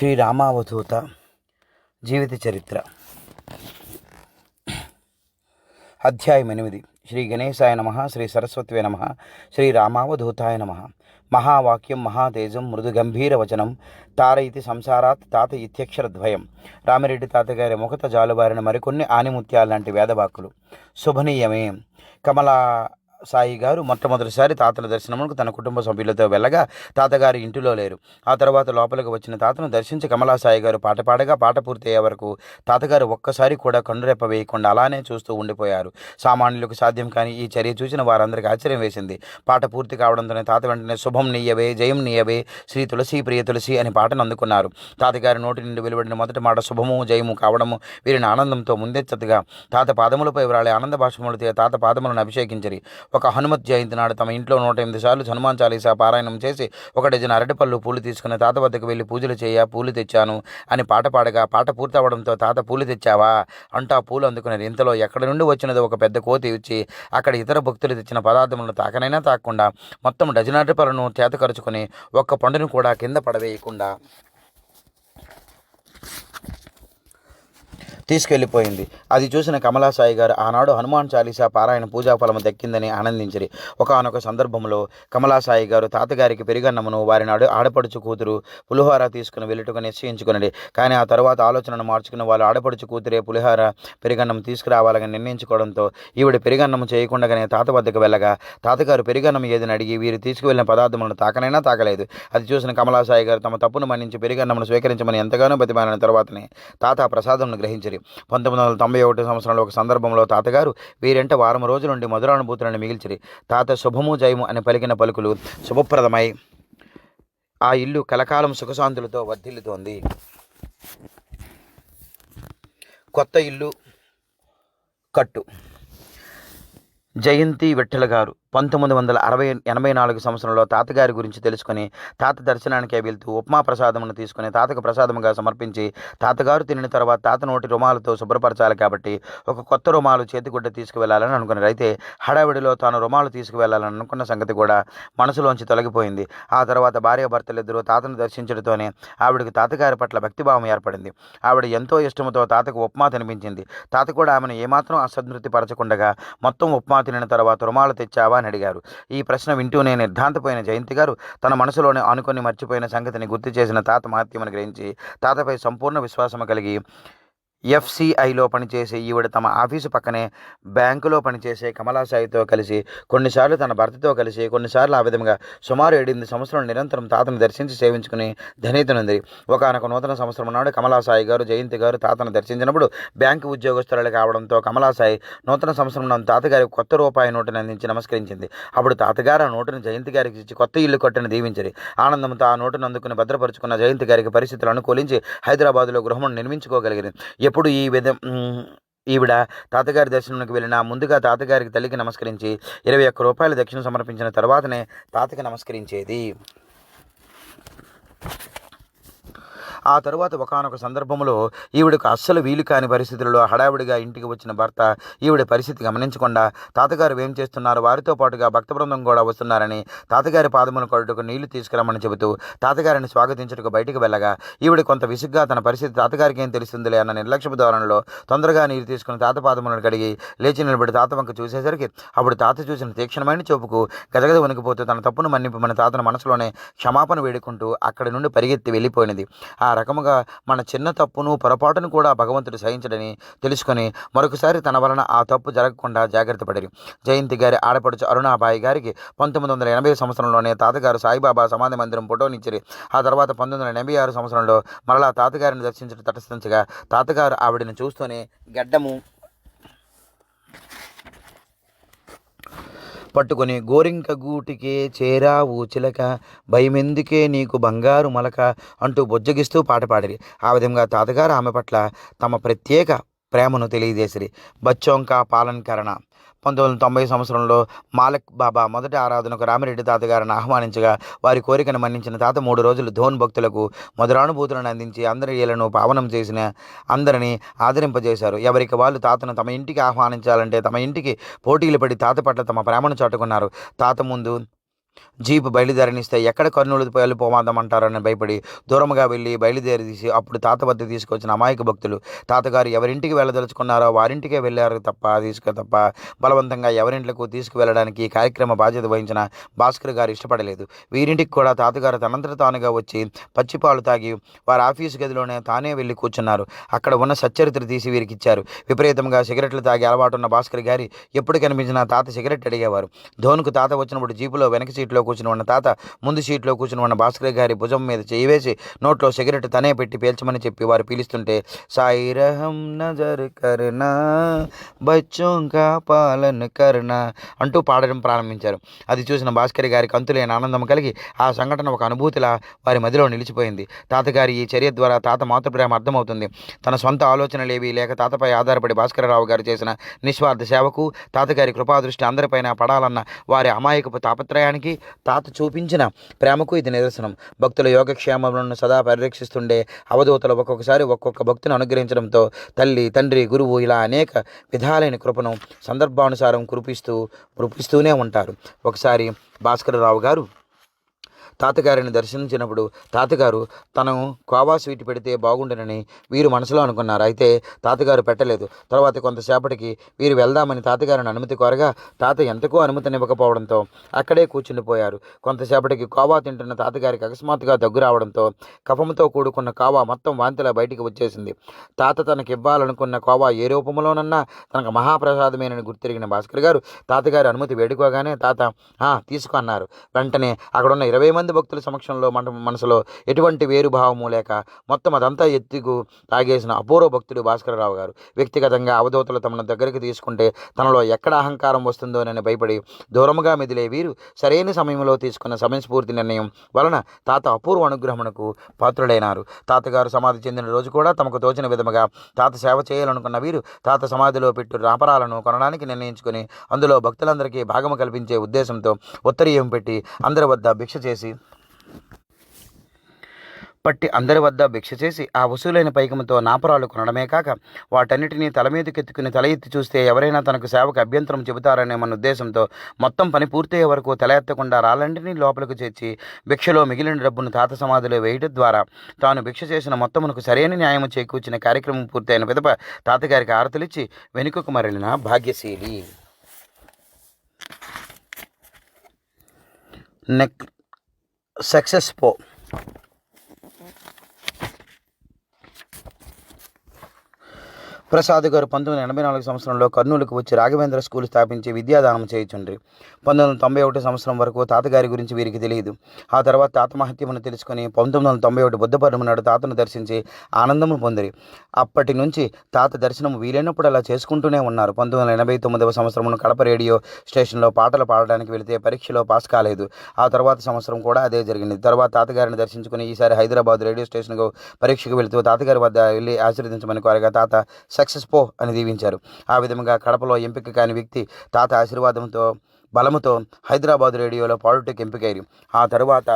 శ్రీ రామావధూత జీవిత చరిత్ర. అధ్యాయం ఎనిమిది. శ్రీ గణేశాయ నమ శ్రీ సరస్వతివే నమ శ్రీ రామావధూతాయ నమ. మహావాక్యం మహాతేజం మృదు గంభీర వచనం తార ఇది సంసారాత్ తాత ఇత్యక్షరద్వయం రామిరెడ్డి తాతగారి ముఖత జాలుబారిన మరికొన్ని ఆనిముత్యాలు లాంటి వేదవాక్కులు. శుభనీయమే. కమలా సాయి గారు మొట్టమొదటిసారి తాతల దర్శనమునకు తన కుటుంబ సభ్యులతో వెళ్ళగా తాతగారు ఇంటిలో లేరు. ఆ తర్వాత లోపలికి వచ్చిన తాతను దర్శించి కమలా సాయి గారు పాట పాడగా పాట పూర్తయ్యే వరకు తాతగారు ఒక్కసారి కూడా కన్నురెప్ప వేయకుండా అలానే చూస్తూ ఉండిపోయారు. సామాన్యులకు సాధ్యం కాని ఈ చర్య చూసిన వారందరికీ ఆశ్చర్యం వేసింది. పాట పూర్తి కావడంతోనే తాత వెంటనే శుభం నీయవే జయం నీయవే శ్రీ తులసి ప్రియ తులసి అని పాటను అందుకున్నారు. తాతగారి నోటి నుండి వెలువడిన మొదటి మాట శుభము జయము కావడము వీరిని ఆనందంతో ముందెచ్చతగా తాత పాదములపై వ్రాళే ఆనంద భాషములతో తాత పాదములను అభిషేకించరి. ఒక హనుమత్ జయంతి నాడు తమ ఇంట్లో నూట ఎనిమిది సార్లు హనుమాన్ చాలీసా పారాయణం చేసి ఒక డజన్ అరటిపళ్ళు పూలు తీసుకుని తాత వద్దకు వెళ్ళి పూజలు చేయ పూలు తెచ్చాను అని పాట పాడగా పాట పూర్తవడంతో తాత పూలు తెచ్చావా? అంటూ ఆ పూలు అందుకున్నారు ఇంతలో ఎక్కడి నుండి వచ్చినదో ఒక పెద్ద కోతి ఇచ్చి అక్కడ ఇతర భక్తులు తెచ్చిన పదార్థములను తాకనైనా తాకకుండా మొత్తం డజన్ అరటిపళ్ళను చేతకరుచుకొని ఒక్క పండును కూడా కింద పడవేయకుండా తీసుకెళ్ళిపోయింది అది చూసిన కమలాసాయి గారు ఆనాడు హనుమాన్ చాలీసా పారాయణ పూజా ఫలము దక్కిందని ఆనందించిరి. ఒకనొక సందర్భంలో కమలాసాయి గారు తాతగారికి పెరిగన్నమును వారి నాడు ఆడపడుచు కూతురు పులిహోర తీసుకుని వెళ్ళుటకు నిశ్చయించుకున్నది. కానీ ఆ తర్వాత ఆలోచనను మార్చుకుని వాళ్ళు ఆడపడుచు కూతురే పులిహోర పెరిగన్నం తీసుకురావాలని నిర్ణయించుకోవడంతో ఈవిడ పెరిగన్నం చేయకుండానే తాత వద్దకు వెళ్ళగా తాతగారు పెరిగన్నం ఏదని అడిగి వీరు తీసుకువెళ్ళిన పదార్థములను తాకనైనా తాకలేదు. అది చూసిన కమలాసాయి గారు తమ తప్పును మన్నించి పెరిగన్నమును స్వీకరించమని ఎంతగానో బతిమాలిన తర్వాతనే తాత ప్రసాదమును గ్రహించిరి. పంతొమ్మిది వందల తొంభై ఒకటి సంవత్సరంలో ఒక సందర్భంలో తాతగారు వీరింట వారం రోజుల నుండి మధురానుభూతులను మిగిల్చిరి. తాత శుభము జయము అని పలికిన పలుకులు శుభప్రదమై ఆ ఇల్లు కలకాలం సుఖశాంతులతో వర్ధిల్లుతోంది. కొత్త ఇల్లు కట్టు. జయంతి విఠల గారు పంతొమ్మిది వందల అరవై ఎనభై నాలుగు సంవత్సరంలో తాతగారి గురించి తెలుసుకొని తాత దర్శనానికే వెళ్తూ ఉప్మా ప్రసాదమును తీసుకుని తాతకు ప్రసాదముగా సమర్పించి తాతగారు తినిన తర్వాత తాత నోటి రుమాలతో శుభ్రపరచాలి కాబట్టి ఒక కొత్త రుమాలు చేతిగుడ్డ తీసుకువెళ్ళాలని అనుకున్నారు. అయితే హడావిడిలో తాను రుమాలు తీసుకువెళ్ళాలని అనుకున్న సంగతి కూడా మనసులోంచి తొలగిపోయింది. ఆ తర్వాత భార్యాభర్తలిద్దరూ తాతను దర్శించడంతోనే ఆవిడకు తాతగారి పట్ల భక్తిభావం ఏర్పడింది. ఆవిడ ఎంతో ఇష్టంతో తాతకు ఉప్మా తినిపించింది. తాత కూడా ఆమెను ఏమాత్రం అసంతృప్తి పరచకుండగా మొత్తం ఉప్మా తినిన తర్వాత రుమాలు తెచ్చావా అని అడిగారు. ఈ ప్రశ్న వింటూనే నిర్ధాంతపోయిన జయంతి గారు తన మనసులోనే అనుకొని మర్చిపోయిన సంగతిని గుర్తు చేసిన తాత మహత్యమని గ్రహించి తాతపై సంపూర్ణ విశ్వాసం కలిగి ఎఫ్సిఐలో పనిచేసే ఈవిడ తమ ఆఫీసు పక్కనే బ్యాంకులో పనిచేసే కమలాసాయితో కలిసి కొన్నిసార్లు తన భర్తతో కలిసి కొన్నిసార్లు ఆ విధంగా సుమారు ఏడెనిమిది సంవత్సరాలు నిరంతరం తాతను దర్శించి సేవించుకుని ధనితనుంది. ఒకనొక నూతన సంవత్సరం నాడు కమలాసాయి గారు జయంతి గారు తాతను దర్శించినప్పుడు బ్యాంకు ఉద్యోగస్తురాలు కావడంతో కమలాసాయి నూతన సంవత్సరం నాడు తాతగారి కొత్త రూపాయి నోటుని అందించి నమస్కరించింది. అప్పుడు తాతగారు ఆ నోటును జయంతి గారికి ఇచ్చి కొత్త ఇల్లు కట్టని దీవించింది ఆనందంతో ఆ నోటును అందుకుని భద్రపరుచుకున్న జయంతి గారికి పరిస్థితులు అనుకూలించి హైదరాబాద్లో గృహమును నిర్మించుకోగలిగింది ఎప్పుడు ఈ విధ ఈవిడ తాతగారి దర్శనంలోకి వెళ్ళిన ముందుగా తాతగారికి తల్లికి నమస్కరించి ఇరవై ఒక్క రూపాయల దక్షిణ సమర్పించిన తర్వాతనే తాతకి నమస్కరించేది. ఆ తరువాత ఒకనొక సందర్భంలో ఈవిడకు అస్సలు వీలు కాని పరిస్థితులలో హడావిడిగా ఇంటికి వచ్చిన భర్త ఈవిడ పరిస్థితి గమనించకుండా తాతగారు ఏం చేస్తున్నారు? వారితో పాటుగా భక్త బృందం కూడా వస్తున్నారని తాతగారి పాదమును కొడుటకు నీళ్ళు తీసుకురమ్మని చెబుతూ తాతగారిని స్వాగతించుటకు బయటికి వెళ్ళగా ఈవిడ కొంత విసుగ్గా తన పరిస్థితి తాతగారికి ఏం తెలుస్తుందిలే అన్న నిర్లక్ష్యపు ధోరణిలో తొందరగా నీరు తీసుకుని తాత పాదములను కడిగి లేచి నిలబడి తాత వంక చూసేసరికి అప్పుడు తాత చూసిన తీక్షణమైన చూపుకు గదగద వణికిపోతూ తన తప్పును మన్నింపమని తాతను మనసులోనే క్షమాపణ వేడుకుంటూ అక్కడి నుండి పరిగెత్తి వెళ్ళిపోయినది. ఆ ఆ రకముగా మన చిన్న తప్పును పొరపాటును కూడా భగవంతుడు సహించడని తెలుసుకొని మరొకసారి తన వలన ఆ తప్పు జరగకుండా జాగ్రత్త పడిరి. జయంతి గారి ఆడపడుచు అరుణాబాయి గారికి పంతొమ్మిది వందల ఎనభై సంవత్సరంలోనే తాతగారు సాయిబాబా సమాధి మందిరం ఫోటోనిచ్చిరి ఆ తర్వాత పంతొమ్మిది వందల ఎనభై ఆరు సంవత్సరంలో మరలా తాతగారిని దర్శించడం తటస్థించగా తాతగారు ఆవిడని చూస్తూనే గడ్డము పట్టుకొని గోరింక గూటికే చేరావు చిలక భయమెందుకే నీకు బంగారు మలక అంటూ బుజ్జగిస్తూ పాట పాడిరి. ఆ విధంగా తాతగారు ఆమె పట్ల తమ ప్రత్యేక ప్రేమను తెలియజేసిరి. బచ్చోంక పాలన్కరణ. పంతొమ్మిది వందల తొంభై సంవత్సరంలో మాలక్ బాబా మొదటి ఆరాధనకు రామిరెడ్డి తాతగారిని ఆహ్వానించగా వారి కోరికను మన్నించిన తాత మూడు రోజులు ధోన్ భక్తులకు మధురానుభూతులను అందించి అందరి ఇళ్ళను పావనం చేసిన అందరినీ ఆదరింపజేశారు. ఎవరికి వాళ్ళు తాతను తమ ఇంటికి ఆహ్వానించాలంటే తమ ఇంటికి పోటీలు పడి తాత పట్ల తమ ప్రేమను చాటుకున్నారు. తాత ముందు జీపు బయలుదేరనిస్తే ఎక్కడ కర్నూలు వెళ్ళిపోమాదామంటారని భయపడి దూరంగా వెళ్ళి బయలుదేరి తీసి అప్పుడు తాత వద్ద తీసుకొచ్చిన అమాయక భక్తులు తాతగారు ఎవరింటికి వెళ్ళదలుచుకున్నారో వారింటికే వెళ్ళారు తప్ప తీసుకు తప్ప బలవంతంగా ఎవరింట్లకు తీసుకువెళ్ళడానికి కార్యక్రమ బాధ్యత వహించిన భాస్కర్ గారు ఇష్టపడలేదు. వీరింటికి కూడా తాతగారు తనంతట తానుగా వచ్చి పచ్చిపాలు తాగి వారి ఆఫీసు గదిలోనే తానే వెళ్ళి కూర్చున్నారు. అక్కడ ఉన్న సచ్చరిత్ర తీసి వీరికి ఇచ్చారు విపరీతంగా సిగరెట్లు తాగి అలవాటు ఉన్న భాస్కర్ గారి ఎప్పుడు కనిపించినా తాత సిగరెట్ అడిగేవారు. ధోనుకు తాత వచ్చినప్పుడు జీపులో వెనక సీట్లో కూర్చుని ఉన్న తాత ముందు సీట్లో కూర్చుని ఉన్న భాస్కర్ గారి భుజం మీద చేయివేసి నోట్లో సిగరెట్ తనే పెట్టి పేల్చమని చెప్పి వారు పీలుస్తుంటే సాయిరహం నజర్ కరుణా బచ్చోం కా పాలన అంటూ పాడడం ప్రారంభించారు. అది చూసిన భాస్కర్ గారికి అంతులేని ఆనందం కలిగి ఆ సంఘటన ఒక అనుభూతిలా వారి మదిలో నిలిచిపోయింది. తాతగారి ఈ చర్య ద్వారా తాత మాతృప్రేమ అర్థమవుతుంది. తన సొంత ఆలోచనలేవి లేక తాతపై ఆధారపడి భాస్కరరావు గారు చేసిన నిస్వార్థ సేవకు తాతగారి కృపాదృష్టి అందరిపైన పడాలన్న వారి అమాయకపు తాపత్రయానికి తాత చూపించిన ప్రేమకు ఇది నిదర్శనం. భక్తుల యోగక్షేమములను సదా పరిరక్షిస్తుండే అవధూతలు ఒక్కొక్కసారి ఒక్కొక్క భక్తుని అనుగ్రహించడంతో తల్లి తండ్రి గురువు ఇలా అనేక విధాలైన కృపను సందర్భానుసారం కురిపిస్తూ కురిపిస్తూనే ఉంటారు. ఒకసారి భాస్కరరావు గారు తాతగారిని దర్శించినప్పుడు తాతగారు తను కోవా స్వీట్ పెడితే బాగుండనని వీరు మనసులో అనుకున్నారు. అయితే తాతగారు పెట్టలేదు. తర్వాత కొంతసేపటికి వీరు వెళ్దామని తాతగారిని అనుమతి కోరగా తాత ఎంతకో అనుమతినివ్వకపోవడంతో అక్కడే కూర్చుండిపోయారు. కొంతసేపటికి కోవా తింటున్న తాతగారికి అకస్మాత్తుగా దగ్గు రావడంతో కఫంతో కూడుకున్న కోవా మొత్తం వాంతిలా బయటికి వచ్చేసింది. తాత తనకి ఇవ్వాలనుకున్న కోవా ఏ రూపంలోనన్నా తనకు మహాప్రసాదమేనని గుర్తిరిగిన భాస్కర్ గారు తాతగారి అనుమతి వేడుకోగానే తాత "ఆ, తీసుకో అన్నారు. వెంటనే అక్కడున్న ఇరవై మంది భక్తుల సమక్షంలో మన మనసులో ఎటువంటి వేరుభావము లేక మొత్తం అదంతా ఎత్తుకు తాగేసిన అపూర్వ భక్తుడు భాస్కరరావు గారు. వ్యక్తిగతంగా అవధూతలు తమను దగ్గరికి తీసుకుంటే తనలో ఎక్కడ అహంకారం వస్తుందోనని భయపడి దూరముగా మెదిలే వీరు సరైన సమయంలో తీసుకున్న సమయస్ఫూర్తి నిర్ణయం వలన తాత అపూర్వ అనుగ్రహమునకు పాత్రుడైనారు తాతగారు సమాధి చెందిన రోజు కూడా తమకు తోచిన విధముగా తాత సేవ చేయాలనుకున్న వీరు తాత సమాధిలో పెట్టు రాపరాలను కొనడానికి నిర్ణయించుకుని అందులో భక్తులందరికీ భాగము కల్పించే ఉద్దేశంతో ఉత్తరీయం పెట్టి అందరి వద్ద భిక్ష చేసి పట్టి అందరి వద్ద భిక్ష చేసి ఆ వసూలైన పైకముతో నాపరాలు కొనడమే కాక వాటన్నిటినీ తల మీదకెత్తుకుని తల ఎత్తి చూస్తే ఎవరైనా తనకు సేవకు అభ్యంతరం చెబుతారనే మన ఉద్దేశంతో మొత్తం పని పూర్తయ్యే వరకు తల ఎత్తకుండా రాళ్ళంటినీ లోపలికి చేర్చి భిక్షలో మిగిలిన డబ్బును తాత సమాధిలో వేయడం ద్వారా తాను భిక్ష చేసిన మొత్తమునకు సరైన న్యాయం చేకూర్చిన కార్యక్రమం పూర్తయిన పిదప తాతగారికి ఆరతలిచ్చి వెనుకకు మరలిన భాగ్యశీలి. నెక్ సక్సెస్ పో. it. ప్రసాద్ గారు పంతొమ్మిది వందల ఎనభై నాలుగు సంవత్సరంలో కర్నూలుకు వచ్చి రాఘవేంద్ర స్కూల్ స్థాపించి విద్యాదానం చేయుచుండ్రి. పంతొమ్మిది వందల తొంభై ఒకటి సంవత్సరం వరకు తాతగారి గురించి వీరికి తెలియదు. ఆ తర్వాత తాత మహత్యమును తెలుసుకుని పంతొమ్మిది వందల తొంభై ఒకటి బుద్ధ నాడు తాతను దర్శించి ఆనందము పొందిరి. అప్పటి నుంచి తాత దర్శనం వీలైనప్పుడు అలా చేసుకుంటూనే ఉన్నారు. పంతొమ్మిది వందల ఎనభై తొమ్మిదవ సంవత్సరం కడప రేడియో స్టేషన్లో పాటలు పాడడానికి వెళితే పరీక్షలో పాస్ కాలేదు. ఆ తర్వాత సంవత్సరం కూడా అదే జరిగింది. తర్వాత తాతగారిని దర్శించుకుని ఈసారి హైదరాబాద్ రేడియో స్టేషన్కు పరీక్షకు వెళుతూ తాతగారి వద్ద వెళ్ళి ఆశీర్వదించమని కోరగా తాత సక్సెస్ పో అని దీవించారు. ఆ విధంగా కడపలో ఎంపిక కాని వ్యక్తి తాత ఆశీర్వాదంతో బలముతో హైదరాబాద్ రేడియోలో పాలిటిక్ ఎంపికయ్యారు ఆ తరువాత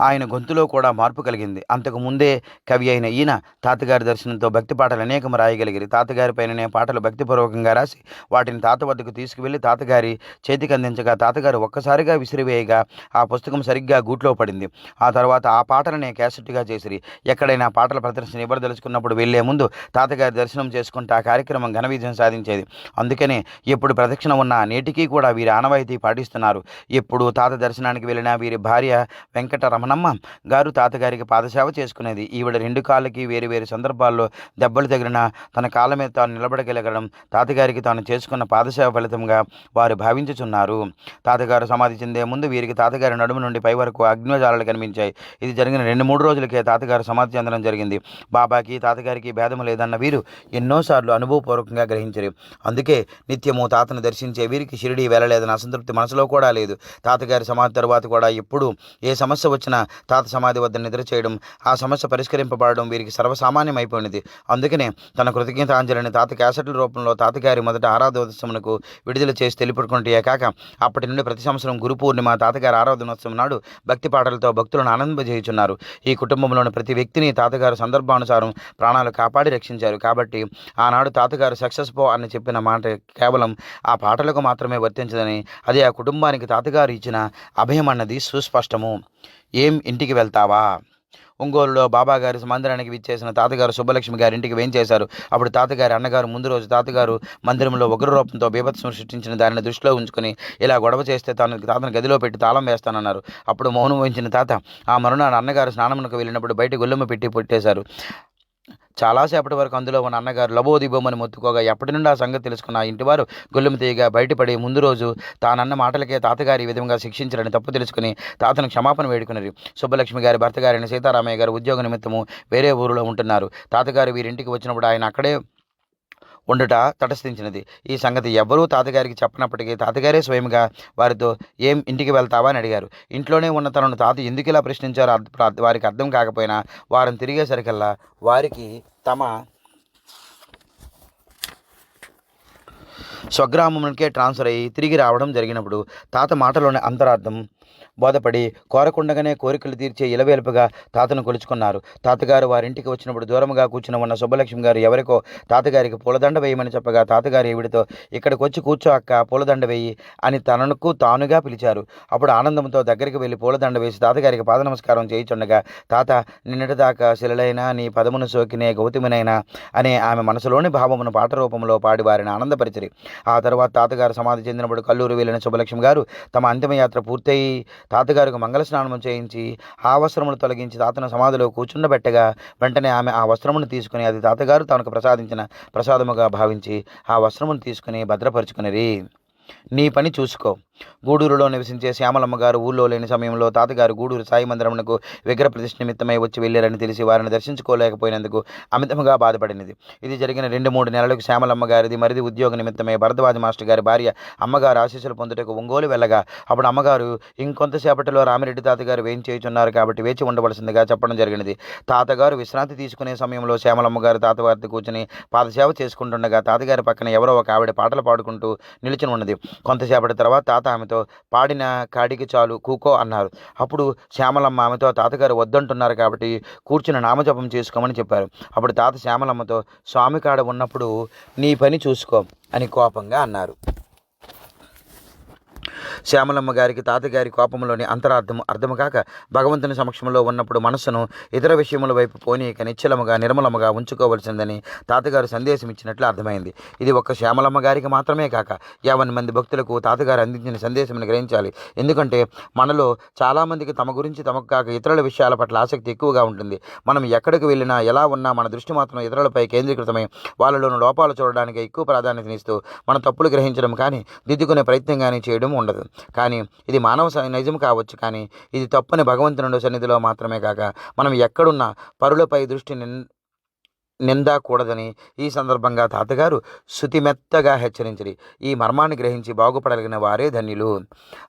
ఆయన గొంతులో కూడా మార్పు కలిగింది. అంతకు ముందే కవి అయిన ఈయన తాతగారి దర్శనంతో భక్తి పాటలు అనేకం రాయగలిగారు. తాతగారి పైననే పాటలు భక్తిపూర్వకంగా రాసి వాటిని తాత వద్దకు తీసుకువెళ్ళి తాతగారి చేతికి అందించగా తాతగారు ఒక్కసారిగా విసిరివేయగా ఆ పుస్తకం సరిగ్గా గూట్లో పడింది. ఆ తర్వాత ఆ పాటలనే క్యాసెట్గా చేసిరి. ఎక్కడైనా పాటల ప్రదర్శన ఇవ్వదలుచుకున్నప్పుడు వెళ్ళే ముందు తాతగారి దర్శనం చేసుకుంటే ఆ కార్యక్రమం ఘన విజయం సాధించేది. అందుకనే ఎప్పుడు ప్రదక్షిణ ఉన్న నేటికీ కూడా వీరి ఆనవాయితీ పాటిస్తున్నారు. ఎప్పుడు తాత దర్శనానికి వెళ్ళినా వీరి భార్య వెంకట రమణమ్మ గారు తాతగారికి పాదసేవ చేసుకునేది. ఈవిడ రెండు కాళ్ళకి వేరు వేరు సందర్భాల్లో దెబ్బలు తగిలిన తన కాళ్ళ మీద తాను నిలబడగలగడం తాతగారికి తాను చేసుకున్న పాదసేవ ఫలితంగా వారు భావించుచున్నారు. తాతగారు సమాధి చెందే ముందు వీరికి తాతగారి నడుము నుండి పై వరకు అగ్నిజాలాలు కనిపించాయి. ఇది జరిగిన రెండు మూడు రోజులకే తాతగారు సమాధి చెందడం జరిగింది. బాబాకి తాతగారికి భేదము లేదన్న వీరు ఎన్నోసార్లు అనుభవపూర్వకంగా గ్రహించరు. అందుకే నిత్యము తాతను దర్శించే వీరికి షిరిడి వెళ్ళలేదన్న అసంతృప్తి మనసులో కూడా లేదు. తాతగారి సమాధి తరువాత కూడా ఎప్పుడు ఏ సమస్య వచ్చినా తాత సమాధి వద్ద నిద్ర చేయడం ఆ సమస్య పరిష్కరింపబడడం వీరికి సర్వసామాన్యమైపోయినది. అందుకనే తన కృతజ్ఞతాంజలిని తాత క్యాసెట్ల రూపంలో తాతగారి మొదట ఆరాధోత్సవంకు విడుదల చేసి తెలిపడుకుంటే కాక అప్పటి నుండి ప్రతి సంవత్సరం గురు పూర్ణిమ తాతగారి ఆరాధనోత్సవం నాడు భక్తి పాటలతో భక్తులను ఆనందింపజేయుచున్నారు. ఈ కుటుంబంలోని ప్రతి వ్యక్తిని తాతగారు సందర్భానుసారం ప్రాణాలు కాపాడి రక్షించారు. కాబట్టి ఆనాడు తాతగారు సక్సెస్ పో అని చెప్పిన మాట కేవలం ఆ పాటలకు మాత్రమే వర్తించదని అది ఆ కుటుంబానికి తాతగారు ఇచ్చిన అభయం అన్నది సుస్పష్టము. ఏం ఇంటికి వెళ్తావా? ఒంగోలులో బాబాగారి మందిరానికి విచ్చేసిన తాతగారు సుబ్బలక్ష్మి గారి ఇంటికి వేయించేశారు అప్పుడు తాతగారి అన్నగారు ముందు రోజు తాతగారు మందిరంలో ఉగ్ర రూపంతో బీభత్సం సృష్టించిన దానిని దృష్టిలో ఉంచుకొని ఇలా గొడవ చేస్తే తాను తాతను గదిలో పెట్టి తాళం వేస్తానన్నారు. అప్పుడు మౌనం వహించిన తాత ఆ మరునాడు అన్నగారు స్నానమునకు వెళ్ళినప్పుడు బయట గొల్లెమ్మ పెట్టి పెట్టేశారు. చాలాసేపటి వరకు అందులో మన అన్నగారు లబోదిబోమని మొత్తుకోగా ఎప్పటి నుండి ఆ సంగతి తెలుసుకున్న ఇంటివారు గొల్లెము తీయగా బయటపడి ముందు రోజు తానన్న మాటలకే తాతగారి ఈ విధంగా శిక్షించారని తప్పు తెలుసుకుని తాతను క్షమాపణ వేడుకున్నారు సుబ్బలక్ష్మి గారి భర్త గారైన సీతారామయ్య గారు ఉద్యోగ నిమిత్తము వేరే ఊరిలో ఉంటున్నారు. తాతగారు వీరింటికి వచ్చినప్పుడు ఆయన అక్కడే ఉండట తటస్థించినది. ఈ సంగతి ఎవ్వరూ తాతగారికి చెప్పనప్పటికీ తాతగారే స్వయంగా వారితో ఏం ఇంటికి వెళ్తావా? అని అడిగారు. ఇంట్లోనే ఉన్న తనను తాత ఎందుకు ఇలా ప్రశ్నించారో వారికి అర్థం కాకపోయినా వారం తిరిగేసరికల్లా వారికి తమ స్వగ్రామంకే ట్రాన్స్ఫర్ అయ్యి తిరిగి రావడం జరిగినప్పుడు తాత మాటలోని అంతరార్థం బోధపడి కోరకుండగానే కోరికలు తీర్చే ఇలవేలుపుగా తాతను కొలుచుకున్నారు. తాతగారు వారింటికి వచ్చినప్పుడు దూరంగా కూర్చుని ఉన్న సుబ్బలక్ష్మి గారు ఎవరికో తాతగారికి పూలదండ వేయమని చెప్పగా తాతగారు ఈవిడితో ఇక్కడికి వచ్చి కూర్చో అక్క పూలదండ వేయి అని తనకు తానుగా పిలిచారు. అప్పుడు ఆనందంతో దగ్గరికి వెళ్ళి పూలదండ వేసి తాతగారికి పాద నమస్కారం చేయిచుండగా తాత నిన్నటిదాకా శిలలైనా నీ పదమును సోకినే గౌతమినైనా అనే ఆమె మనసులోని భావమును పాట రూపంలో పాడి వారిని ఆనందపరిచిరి. ఆ తర్వాత తాతగారు సమాధి చెందినప్పుడు కల్లూరు వెళ్ళిన శుభలక్ష్మి గారు తమ అంతిమయాత్ర పూర్తయి తాతగారికి మంగళ స్నానం చేయించి ఆ వస్త్రమును తొలగించి తాతను సమాధిలో కూర్చుండబెట్టగా వెంటనే ఆమె ఆ వస్త్రమును తీసుకుని అది తాతగారు తనకు ప్రసాదించిన ప్రసాదముగా భావించి ఆ వస్త్రమును తీసుకుని భద్రపరుచుకునిరి. నీ పని చూసుకో. గూడూరులో నివసించే శ్యామలమ్మ గారు ఊళ్ళో లేని సమయంలో తాతగారు గూడూరు సాయి మందిరమునకు విగ్రహ ప్రతిష్ఠ నిమిత్తమై వచ్చి వెళ్ళారని తెలిసి వారిని దర్శించుకోలేకపోయినందుకు అమితముగా బాధపడినది. ఇది జరిగిన రెండు మూడు నెలలకు శ్యామలమ్మ గారిది మరిది ఉద్యోగ నిమిత్తమై భరద్వాజ మాస్టర్ గారి భార్య అమ్మగారు ఆశీస్సులు పొందుటకు ఒంగోలు వెళ్ళగా అప్పుడు అమ్మగారు ఇంకొంతసేపటిలో రామిరెడ్డి తాతగారు వేం చేయుచున్నారు కాబట్టి వేచి ఉండవలసిందిగా చెప్పడం జరిగినది. తాతగారు విశ్రాంతి తీసుకునే సమయంలో శ్యామలమ్మ గారు తాతవారితో కూర్చుని పాదసేవ చేసుకుంటుండగా తాతగారి పక్కన ఎవరో ఒక ఆవిడ పాటలు పాడుకుంటూ నిలిచిన ఉన్నది. కొంతసేపటి తర్వాత తాత ఆమెతో పాడిన కాడికి చాలు కూకో అన్నారు. అప్పుడు శ్యామలమ్మ ఆమెతో తాతగారు వద్దంటున్నారు కాబట్టి కూర్చుని నామజపం చేసుకోమని చెప్పారు. అప్పుడు తాత శ్యామలమ్మతో స్వామి కాడ ఉన్నప్పుడు నీ పని చూసుకో అని కోపంగా అన్నారు. శ్యామలమ్మ గారికి తాతగారి కోపంలోని అంతరార్థం అర్థము కాక భగవంతుని సమక్షంలో ఉన్నప్పుడు మనస్సును ఇతర విషయముల వైపు పోనీయక నిశ్చలముగా నిర్మలముగా ఉంచుకోవలసిందని తాతగారు సందేశం ఇచ్చినట్లు అర్థమైంది. ఇది ఒక్క శ్యామలమ్మ గారికి మాత్రమే కాక యావన్ మంది భక్తులకు తాతగారు అందించిన సందేశం గ్రహించాలి. ఎందుకంటే మనలో చాలామందికి తమ గురించి తమకు కాక ఇతరుల విషయాల పట్ల ఆసక్తి ఎక్కువగా ఉంటుంది. మనం ఎక్కడికి వెళ్ళినా ఎలా ఉన్నా మన దృష్టి మాత్రం ఇతరులపై కేంద్రీకృతమై వాళ్ళలోని లోపాలు చూడడానికి ఎక్కువ ప్రాధాన్యతనిస్తూ మన తప్పులు గ్రహించడం కానీ దిద్దుకునే ప్రయత్నం కానీ చేయడం ఉండదు. కానీ ఇది మానవ స- నిజం కావచ్చు కానీ ఇది తప్పని భగవంతుని సన్నిధిలో మాత్రమే కాక మనం ఎక్కడున్నా పరులపై దృష్టి నిందకూడదని ఈ సందర్భంగా తాతగారు శుతిమెత్తగా హెచ్చరించిరి. ఈ మర్మాన్ని గ్రహించి బాగుపడగలిగిన వారే ధన్యులు.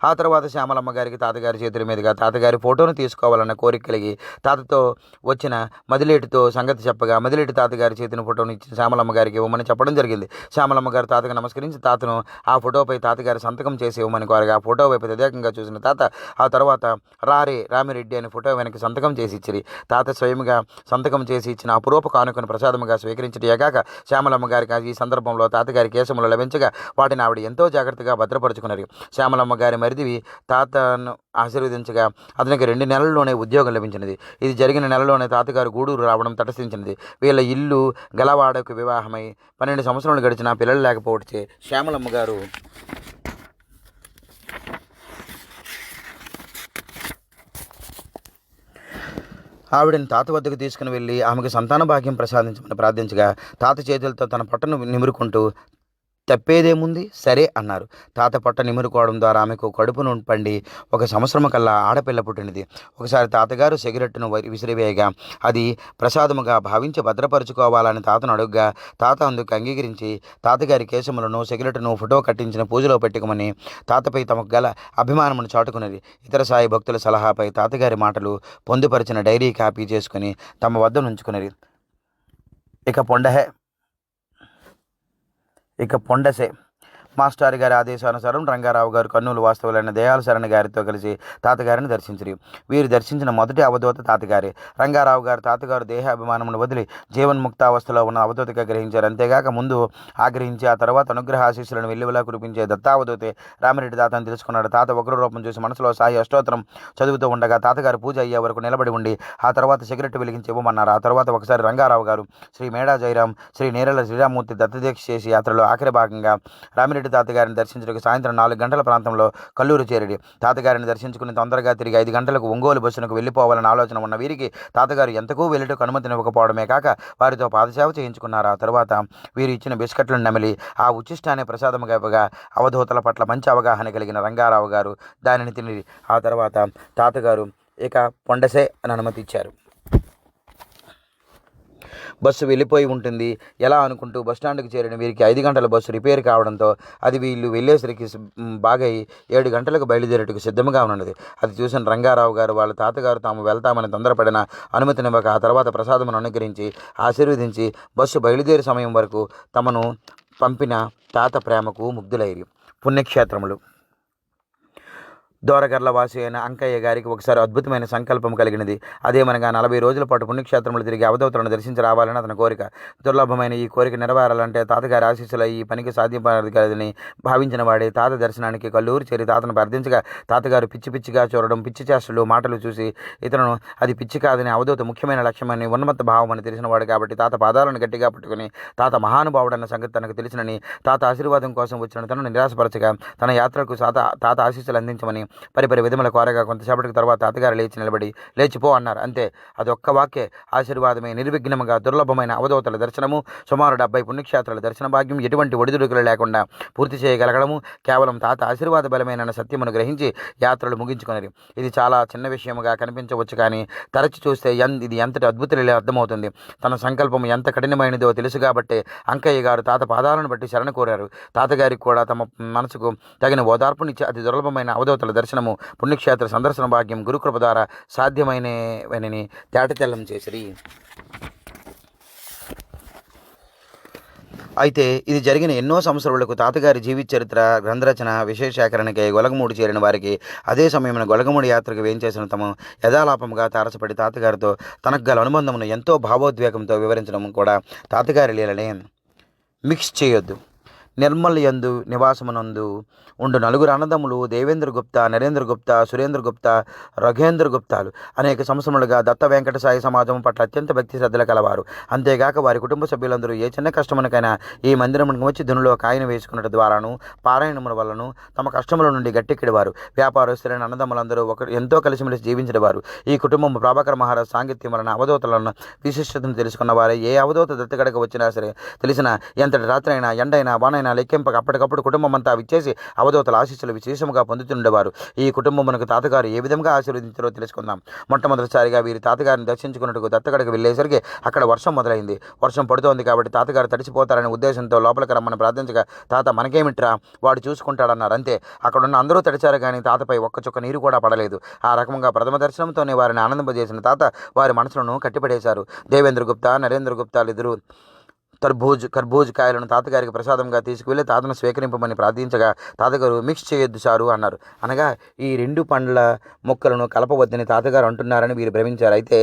ఆ తర్వాత శ్యామలమ్మ గారికి తాతగారి చేతుల మీదుగా తాతగారి ఫోటోను తీసుకోవాలన్న కోరిక కలిగి తాతతో వచ్చిన మదిలేటితో సంగతి చెప్పగా మదిలేటి తాతగారి చేతిని ఫోటోను ఇచ్చిన శ్యామలమ్మ గారికి ఇవ్వమని చెప్పడం జరిగింది. శ్యామలమ్మ గారు తాతగా నమస్కరించి తాతను ఆ ఫోటోపై తాతగారి సంతకం చేసి ఇవ్వమని కోరగా ఆ ఫోటో వైపు తదేకంగా చూసిన తాత ఆ తర్వాత రారే రామిరెడ్డి అని ఫోటో వెనక్కి సంతకం చేసి ఇచ్చిరి. తాత స్వయంగా సంతకం చేసి ఇచ్చిన అపురూప కానుకను ప్రసాదముగా స్వీకరించటేగాక శ్యామలమ్మ గారికి ఈ సందర్భంలో తాతగారి కేశములు లభించగా వాటిని ఆవిడ ఎంతో జాగ్రత్తగా భద్రపరుచుకున్నారు. శ్యామలమ్మ గారి మరిదివి తాతను ఆశీర్వదించగా అతనికి రెండు నెలల్లోనే ఉద్యోగం లభించినది. ఇది జరిగిన నెలలోనే తాతగారు గూడూరు రావడం తటస్థించినది. వీళ్ళ ఇల్లు గలవాడకు వివాహమై పన్నెండు సంవత్సరాలు గడిచిన పిల్లలు లేకపోవచ్చే శ్యామలమ్మ గారు ఆవిడని తాత వద్దకు తీసుకుని వెళ్ళి ఆమెకు సంతాన భాగ్యం ప్రసాదించమని ప్రార్థించగా తాత చేతులతో తన పొట్టను నిమురుకుంటూ తప్పేదేముంది? సరే అన్నారు. తాత పొట్ట నిమురుకోవడం ద్వారా ఆమెకు కడుపు పండి ఒక సంవత్సరం కల్లా ఆడపిల్ల పుట్టినది. ఒకసారి తాతగారు సిగరెట్ను విసిరివేయగా అది ప్రసాదముగా భావించి భద్రపరుచుకోవాలని తాతను అడుగ్గా తాత అందుకు అంగీకరించి తాతగారి కేశములను సిగరెట్ను ఫోటో కట్టించిన పూజలో పెట్టుకోమని తాతపై తమకు గల అభిమానమును చాటుకున్నది. ఇతర సాయి భక్తుల సలహాపై తాతగారి మాటలు పొందుపరిచిన డైరీ కాపీ చేసుకుని తమ వద్ద నుంచుకున్నది ఇక పొండహే ఇక పొండసే. మాస్టర్ గారి ఆదేశానుసారం రంగారావు గారు కర్నూలు వాస్తవులైన దయాలు శరణ్ గారితో కలిసి తాతగారిని దర్శించరు. వీరు దర్శించిన మొదటి అవధూత తాతగారి. రంగారావు గారు తాతగారు దేహాభిమానమును వదిలి జీవన్ముక్తావస్థలో ఉన్న అవధూతగా గ్రహించారు. అంతేగాక ముందు ఆగ్రహించి ఆ తర్వాత అనుగ్రహ ఆశీస్సులను వెల్లివిలా కురిపించే దత్తావధూతే రామిరెడ్డి తాతను తెలుసుకున్నాడు. తాత ఒకరు రూపం చూసి మనసులో సాయి అష్టోత్తరం చదువుతూ ఉండగా తాతగారు పూజ అయ్యే వరకు నిలబడి ఉండి ఆ తర్వాత సిగరెట్ వెలిగించి ఇవ్వమన్నారు. ఆ తర్వాత ఒకసారి రంగారావు గారు శ్రీ మేడా జయరాం శ్రీ నేరల శ్రీరామూర్తి దత్తదీక్ష చేసి యాత్రలో ఆఖరి భాగంగా రామిరెడ్డి తాతగారిని దర్శించడానికి సాయంత్రం నాలుగు గంటల ప్రాంతంలో కల్లూరు చేరడి. తాతగారిని దర్శించుకుని తొందరగా తిరిగి ఐదు గంటలకు ఒంగోలు బస్సునకు వెళ్ళిపోవాలని ఆలోచన ఉన్న వీరికి తాతగారు ఎంతకూ వెళ్ళటకు అనుమతినివ్వకపోవడమే కాక వారితో పాదసేవ చేయించుకున్నారు. ఆ తర్వాత వీరు ఇచ్చిన బిస్కెట్లను నమిలి ఆ ఉచిష్టాన్ని ప్రసాదముగా ఇవ్వగా అవధూతల పట్ల మంచి అవగాహన కలిగిన రంగారావు గారు దానిని తిని ఆ తర్వాత తాతగారు ఇక పొండసే అని అనుమతి ఇచ్చారు. బస్సు వెళ్ళిపోయి ఉంటుంది. ఎలా అనుకుంటూ బస్ స్టాండ్కి చేరిన వీరికి ఐదు గంటల బస్సు రిపేర్ కావడంతో అది వీళ్ళు వెళ్ళేసరికి బాగై ఏడు గంటలకు బయలుదేరేటకు సిద్ధంగా ఉన్నది. అది చూసిన రంగారావు గారు వాళ్ళ తాతగారు తాము వెళ్తామని తొందరపడిన అనుమతినివ్వక ఆ తర్వాత ప్రసాదమును అనుగ్రహించి ఆశీర్వదించి బస్సు బయలుదేరే సమయం వరకు తమను పంపిన తాత ప్రేమకు ముగ్ధులైరి. పుణ్యక్షేత్రములు. దోరగర్ల వాసి అయిన అంకయ్య గారికి ఒకసారి అద్భుతమైన సంకల్పం కలిగినది. అదేమనగా నలభై రోజుల పాటు పుణ్యక్షేత్రంలో తిరిగి అవధూతలను దర్శించి రావాలని అతని కోరిక. దుర్లభమైన ఈ కోరిక నెరవేరాలంటే తాతగారి ఆశీస్సుల ఈ పనికి సాధ్యపడదని భావించిన వాడే తాత దర్శనానికి కల్లూరు చేరి తాతను ప్రార్థించగా తాతగారు పిచ్చి పిచ్చిగా చూడడం పిచ్చి చేష్టలు మాటలు చూసి ఇతను అది పిచ్చి కాదని అవధూత ముఖ్యమైన లక్ష్యమని ఉన్నత భావం అని తెలిసినవాడు కాబట్టి తాత పాదాలను గట్టిగా పట్టుకుని తాత మహానుభావుడన్న సంగతి తనకు తెలిసినని తాత ఆశీర్వాదం కోసం వచ్చిన తనను నిరాశపరచగా తన యాత్రకు తాత తాత ఆశీస్సులు అందించమని పరిపరి విధముల కోరగా కొంతసేపటికి తర్వాత తాతగారు లేచి నిలబడి లేచిపో అన్నారు. అంతే. అది ఒక్క వాక్యే. ఆశీర్వాదమే నిర్విఘ్నముగా దుర్లభమైన అవధూతల దర్శనము సుమారు డెబ్బై పుణ్యక్షేత్రాల దర్శన భాగ్యం ఎటువంటి ఒడిదుడుకులు లేకుండా పూర్తి చేయగలగడము కేవలం తాత ఆశీర్వాద బలమైన సత్యమును గ్రహించి యాత్రలు ముగించుకున్నది ఇది చాలా చిన్న విషయముగా కనిపించవచ్చు కానీ తరచి చూస్తే ఎన్ ఇది ఎంతటి అద్భుతలే అర్థమవుతుంది. తన సంకల్పం ఎంత కఠినమైనదో తెలుసు కాబట్టి అంకయ్య గారు తాత పాదాలను బట్టి శరణ కోరారు. తాతగారికి కూడా తమ మనసుకు తగిన ఓదార్పునిచ్చి అతి దుర్లభమైన అవధూతల దర్శనము పుణ్యక్షేత్ర సందర్శన భాగ్యం గురుకృప ద్వారా సాధ్యమైనవని తేటతెల్లం చేసిరి. అయితే ఇది జరిగిన ఎన్నో సంవత్సరాలకు తాతగారి జీవిత చరిత్ర గ్రంథరచన విశేషాకరణకై గొలగమూడి చేరిన వారికి అదే సమయంలో గొలగమూడి యాత్రకు వేయించేసిన తమ యథాలాపంగా తారసపడి తాతగారితో తనకు గల అనుబంధమును ఎంతో భావోద్వేగంతో వివరించడం కూడా తాతగారి లీలనే మిక్స్ చేయొద్దు. నిర్మల్ యందు నివాసమునందు ఉండు. నలుగురు అన్నదమ్ములు దేవేంద్ర గుప్తా నరేంద్ర గుప్తా సురేంద్ర గుప్తా రఘేంద్ర గుప్తాలు. అనేక సంవత్సరములుగా దత్త వెంకట సాయి సమాజం పట్ల అత్యంత భక్తి శ్రద్ధలు కలవారు. అంతేగాక వారి కుటుంబ సభ్యులందరూ ఏ చిన్న కష్టమునకైనా ఈ మందిరమునికి వచ్చి దునిలో కాయను వేసుకున్నట ద్వారాను పారాయణముల వలన తమ కష్టముల నుండి గట్టెక్కిడివారు. వ్యాపారస్తులైన అన్నదమ్ములందరూ ఒక ఎంతో కలిసిమెలిసి జీవించేవారు ఈ కుటుంబం ప్రభాకర మహారాజ్ సాంగిత్యం వలన అవధూతలను విశిష్టతను తెలుసుకున్న వారే ఏ అవధూత దత్తగడకు వచ్చినా సరే తెలిసిన ఎంతటి రాత్రైనా ఎండైనా వానైనా లెక్కింపక అప్పటికప్పుడు కుటుంబం అంతా విచ్చేసి అవధూతల ఆశీస్సులు విశేషముగా పొందుతుండేవారు. ఈ కుటుంబం మనకు తాతగారు ఏ విధంగా ఆశీర్వదించారో తెలుసుకుందాం. మొట్టమొదటిసారిగా వీరి తాతగారిని దర్శించుకున్నట్టుకు దత్తగడకు వెళ్ళేసరికి అక్కడ వర్షం మొదలైంది. వర్షం పడుతోంది కాబట్టి తాతగారు తడిచిపోతారనే ఉద్దేశంతో లోపలికి రమ్మని ప్రార్థించగా తాత మనకేమిట్రా? వాడు చూసుకుంటాడన్నారు. అంతే. అక్కడున్న అందరూ తడిచారు కానీ తాతపై ఒక్క చుక్క నీరు కూడా పడలేదు. ఆ రకంగా ప్రథమ దర్శనంతోనే వారిని ఆనందింపజేసిన తాత వారి మనసులను కట్టిపడేశారు. దేవేంద్ర గుప్తా నరేంద్ర గుప్తాలు ఇద్దరు తర్భూజ్ కర్భూజ్ కాయలను తాతగారికి ప్రసాదంగా తీసుకువెళ్ళి తాతను స్వీకరింపమని ప్రార్థించగా తాతగారు మిక్స్ చేయొద్దు సారు అన్నారు. అనగా ఈ రెండు పండ్ల మొక్కలను కలపవద్దని తాతగారు అంటున్నారని వీరు భ్రమించారు. అయితే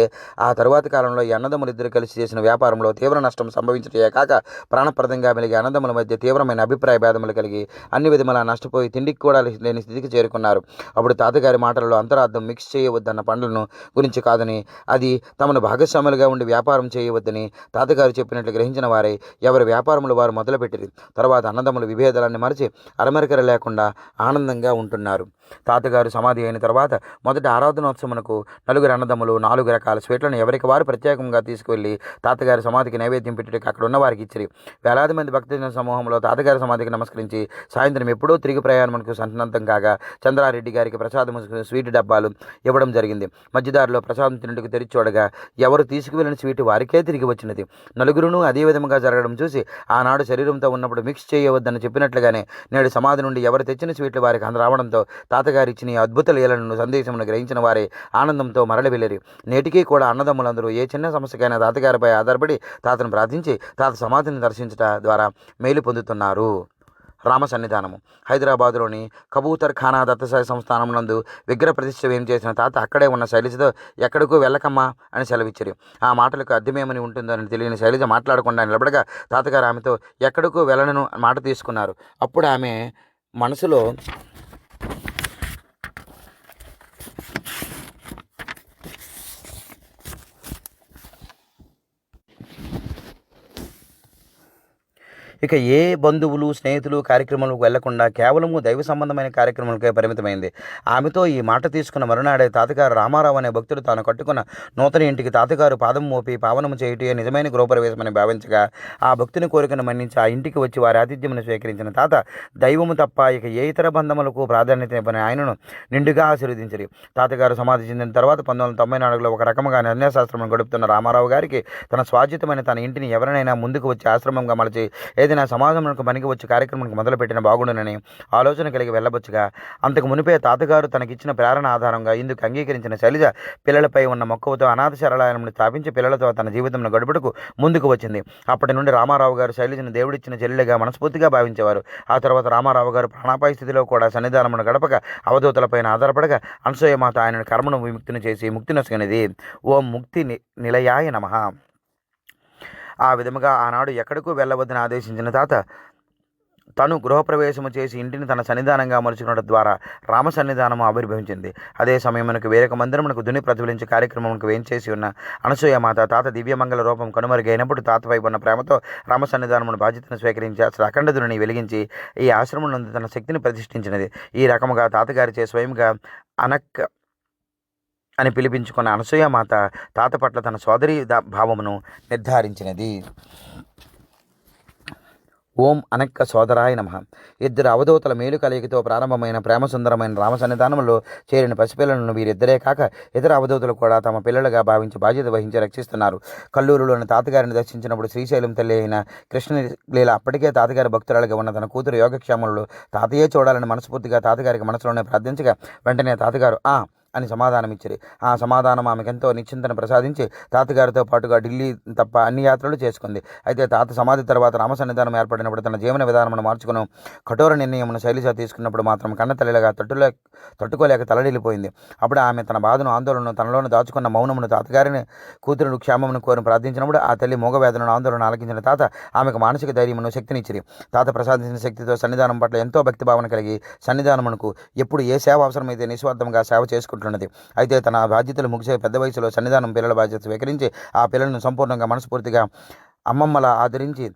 ఆ తరువాత కాలంలో ఈ అన్నదమ్ములు ఇద్దరు కలిసి చేసిన వ్యాపారంలో తీవ్ర నష్టం సంభవించటే కాక ప్రాణప్రదంగా మెలిగి అన్నదమ్ముల మధ్య తీవ్రమైన అభిప్రాయ భేదములు కలిగి అన్ని విధములా నష్టపోయి తిండికి కూడా లేని స్థితికి చేరుకున్నారు. అప్పుడు తాతగారి మాటలలో అంతరార్థం మిక్స్ చేయవద్దన్న పండ్లను గురించి కాదని అది తమను భాగస్వాములుగా ఉండి వ్యాపారం చేయవద్దని తాతగారు చెప్పినట్లు గ్రహించిన వారే వారే ఎవరి వ్యాపారములు వారు మొదలుపెట్టిరి. తర్వాత అన్నదమ్ములు విభేదాలన్నీ మరిచి అరమరికర లేకుండా ఆనందంగా ఉంటున్నారు. తాతగారు సమాధి అయిన తర్వాత మొదటి ఆరాధనోత్సవమునకు నలుగురు అన్నదమ్ములు నాలుగు రకాల స్వీట్లను ఎవరికి వారు ప్రత్యేకంగా తీసుకువెళ్ళి తాతగారి సమాధికి నైవేద్యం పెట్టడానికి అక్కడ ఉన్న వారికి ఇచ్చిరి. వేలాది మంది భక్తజన సమూహంలో తాతగారి సమాధికి నమస్కరించి సాయంత్రం ఎప్పుడూ తిరిగి ప్రయాణమునకు సంతనంతం కాగా చంద్రారెడ్డి గారికి ప్రసాదం స్వీట్ డబ్బాలు ఇవ్వడం జరిగింది. మధ్యదారిలో ప్రసాదం తినుటకు తెరిచి చూడగా ఎవరు తీసుకువెళ్ళిన స్వీట్ వారికే తిరిగి వచ్చినది. నలుగురును అదే విధముగా జరగడం చూసి ఆనాడు శరీరంతో ఉన్నప్పుడు మిక్స్ చేయవద్దని చెప్పినట్లుగానే నేడు సమాధి నుండి ఎవరు తెచ్చిన స్వీట్లు వారికి అంద రావడంతో తాతగారు ఇచ్చిన ఈ అద్భుత లీలను సందేశమును గ్రహించిన వారే ఆనందంతో మరలి వెళ్ళిరి. నేటికీ కూడా అన్నదమ్ములందరూ ఏ చిన్న సమస్యకైనా తాతగారిపై ఆధారపడి తాతను ప్రార్థించి తాత సమాధిని దర్శించట ద్వారా మేలు పొందుతున్నారు. రామ సన్నిధానము. హైదరాబాదులోని కబూతర్ ఖానా దత్తసాయి సంస్థానం నందు విగ్రహ ప్రతిష్ఠ ఏం చేసిన తాత అక్కడే ఉన్న శైలజతో ఎక్కడికూ వెళ్ళకమ్మా అని సెలవిచ్చారు. ఆ మాటలకు అర్థమేమని ఉంటుందని తెలియని శైలజ మాట్లాడకుండా నిలబడగా తాతగారు ఆమెతో ఎక్కడికూ వెళ్ళనను మాట తీసుకున్నారు. అప్పుడు ఆమె మనసులో ఇక ఏ బంధువులు స్నేహితులు కార్యక్రమాలకు వెళ్ళకుండా కేవలము దైవ సంబంధమైన కార్యక్రమాలకే పరిమితమైంది. ఆమెతో ఈ మాట తీసుకున్న మరునాడే తాతగారు రామారావు అనే భక్తుడు తాను కట్టుకున్న నూతన ఇంటికి తాతగారు పాదం మోపి పావనము చేయుటే నిజమైన గృహప్రవేశమని భావించగా ఆ భక్తుని కోరికను మన్నించి ఆ ఇంటికి వచ్చి వారి ఆతిథ్యమును స్వీకరించిన తాత దైవము తప్ప ఇక ఏ ఇతర బంధములకు ప్రాధాన్యత ఇవ్వని ఆయనను నిండుగా ఆశీర్వదించరు. తాతగారు సమాధి చెందిన తర్వాత పంతొమ్మిది వందల తొంభై నాలుగులో ఒక రకముగా నిర్ణయశాస్త్రం గడుపుతున్న రామారావు గారికి తన స్వాజితమైన తన ఇంటిని ఎవరినైనా ముందుకు వచ్చి ఆశ్రమంగా మలచి ఏదైనా సమాజంలో పనికి వచ్చి కార్యక్రమానికి మొదలుపెట్టిన బాగుండునని ఆలోచన కలిగి వెళ్ళబొచ్చుగా. అంతకు మునిపే తాతగారు తనకిచ్చిన ప్రేరణ ఆధారంగా ఇందుకు అంగీకరించిన శైలజ పిల్లలపై ఉన్న మక్కువతో అనాథ శరణాలయంను స్థాపించి పిల్లలతో తన జీవితంలో గడుపుటకు ముందుకు వచ్చింది. అప్పటి నుండి రామారావు గారు శైలజను దేవుడిచ్చిన చెల్లెలిగా మనస్ఫూర్తిగా భావించేవారు. ఆ తర్వాత రామారావు గారు ప్రాణాపాయ స్థితిలో కూడా సన్నిధానమును గడపక అవధూతలపైన ఆధారపడగా అనసూయమాత ఆయనను కర్మను విముక్తిని చేసి ముక్తి నొసగినది. ఓం ముక్తి ని- నిలయాయ నమః. ఆ విధముగా ఆనాడు ఎక్కడకు వెళ్ళవద్దని ఆదేశించిన తాత తను గృహప్రవేశము చేసి ఇంటిని తన సన్నిధానంగా మలుచుకున్నట ద్వారా రామ సన్నిధానము ఆవిర్భవించింది. అదే సమయమునకు వేరొక మందిరమునకు దుని ప్రతిఫలించే కార్యక్రమంకు వేంచేసి ఉన్న అనసూయ మాత తాత దివ్యమంగళ రూపం కనుమరుగైనప్పుడు తాతపై ఉన్న ప్రేమతో రామ సన్నిధానమును బాధ్యతను స్వీకరించి అసలు అఖండ వెలిగించి ఈ ఆశ్రమం నందు తన శక్తిని ప్రతిష్ఠించినది. ఈ రకముగా తాతగారిచే స్వయంగా అనక్ అని పిలిపించుకున్న అనసూయ మాత తాత పట్ల తన సోదరి దా- భావమును నిర్ధారించినది. ఓం అనక్క సోదరాయ నమ. ఇద్దరు అవధూతల మేలు కలయికతో ప్రారంభమైన ప్రేమ సుందరమైన రామ సన్నిధానంలో చేరిన పసిపిల్లలను వీరిద్దరే కాక ఇతర అవధూతలు కూడా తమ పిల్లలుగా భావించి బాధ్యత వహించి రక్షిస్తున్నారు. కల్లూరులోని తాతగారిని దర్శించినప్పుడు శ్రీశైలం తల్లి అయిన కృష్ణ లీల అప్పటికే తాతగారి భక్తురాలుగా ఉన్న తన కూతురు యోగక్షేమంలో తాతయ్యే చూడాలని మనస్ఫూర్తిగా తాతగారికి మనసులోనే ప్రార్థించగా వెంటనే తాతగారు ఆ అని సమాధానం ఇచ్చిరి ఆ సమాధానం ఆమెకెంతో నిశ్చింతను ప్రసాదించి తాతగారితో పాటుగా ఢిల్లీ తప్ప అన్ని యాత్రలు చేసుకుంది. అయితే తాత సమాధి తర్వాత రామ సన్నిధానం ఏర్పడినప్పుడు తన జీవన విధానమును మార్చుకుని కఠోర నిర్ణయమును శైలిజ తీసుకున్నప్పుడు మాత్రం కన్న తల్లిగా తట్టులే తట్టుకోలేక తలడిల్లిపోయింది. అప్పుడు ఆమె తన బాధను ఆందోళనను తనలోనే దాచుకున్న మౌనమును తాతగారిని కూతురుడు క్షేమమును కోరిని ప్రార్థించినప్పుడు ఆ తల్లి మూగవేదనను ఆందోళన ఆలకించిన తాత ఆమెకు మానసిక ధైర్యమును శక్తినిచ్చిరి. తాత ప్రసాదించిన శక్తితో సన్నిధానం పట్ల ఎంతో భక్తి భావన కలిగి సన్నిధానమునకు ఎప్పుడు ఏ సేవ అవసరమైతే నిస్వార్థంగా సేవ చేపట్టున్నది అయితే తన బాధ్యతలు ముగిసే పెద్ద వయసులో సన్నిధానం పిల్లల బాధ్యత స్వీకరించి ఆ పిల్లలను సంపూర్ణంగా మనస్ఫూర్తిగా అమ్మమ్మలా ఆదరించి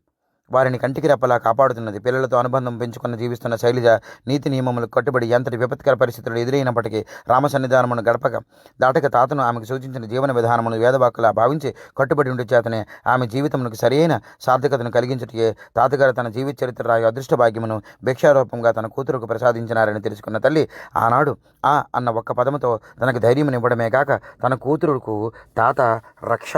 వారిని కంటికి రెప్పలా కాపాడుతున్నది. పిల్లలతో అనుబంధం పెంచుకుని జీవిస్తున్న శైలిజ నీతి నియమములకు కట్టుబడి ఎంతటి విపత్కర పరిస్థితులు ఎదురైనప్పటికీ రామ సన్నిధానమును గడపక దాటక తాతను ఆమెకు సూచించిన జీవన విధానమును వేదవాక్కులా భావించి కట్టుబడి ఉండి చేతనే ఆమె జీవితమునకు సరైన సార్థకతను కలిగించుటయే తాతగారు తన జీవిత చరిత్ర రాయి అదృష్ట భాగ్యమును భిక్షారూపంగా తన కూతురుకు ప్రసాదించినారని తెలుసుకున్న తల్లి ఆనాడు ఆ అన్న ఒక్క పదముతో తనకు ధైర్యమునివ్వడమే కాక తన కూతురుకు తాత రక్ష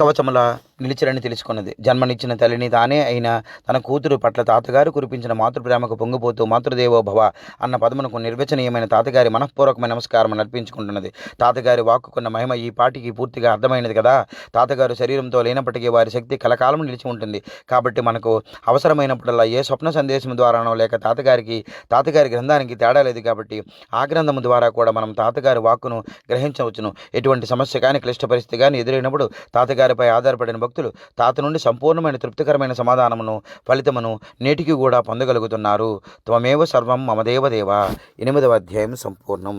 కవచముల నిలిచిరని తెలుసుకున్నది. జన్మనిచ్చిన తల్లిని తానే అయిన తన కూతురు పట్ల తాతగారు కురిపించిన మాతృప్రేమకు పొంగిపోతూ మాతృదేవో భవ అన్న పదమునకు నిర్వచనీయమైన తాతగారి మనఃపూర్వకమైన నమస్కారం అర్పించుకుంటున్నది తాతగారి వాక్కుకున్న మహిమ ఈ పాటికి పూర్తిగా అర్థమైనది కదా? తాతగారు శరీరంతో లేనప్పటికీ వారి శక్తి కలకాలం నిలిచి ఉంటుంది. కాబట్టి మనకు అవసరమైనప్పుడల్లా ఏ స్వప్న సందేశం ద్వారానో లేక తాతగారికి తాతగారి గ్రంథానికి తేడా లేదు కాబట్టి ఆ గ్రంథము ద్వారా కూడా మనం తాతగారి వాక్కును గ్రహించవచ్చును. ఎటువంటి సమస్య కానీ క్లిష్ట పరిస్థితి కానీ ఎదురైనప్పుడు తాతగారిపై ఆధారపడిన భక్తులు తాత నుండి సంపూర్ణమైన తృప్తికరమైన సమాధానమును ఫలితమును నేటికి కూడా పొందగలుగుతున్నారు. త్వమేవ సర్వం మమదేవదేవ ఎనిమిదవ అధ్యాయం సంపూర్ణం.